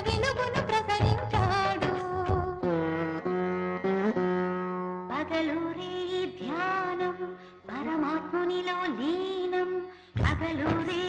వెలుగును ప్రసరించాడు. పగలూరే ధ్యానం పరమాత్మునిలో లీనం. పగలూరే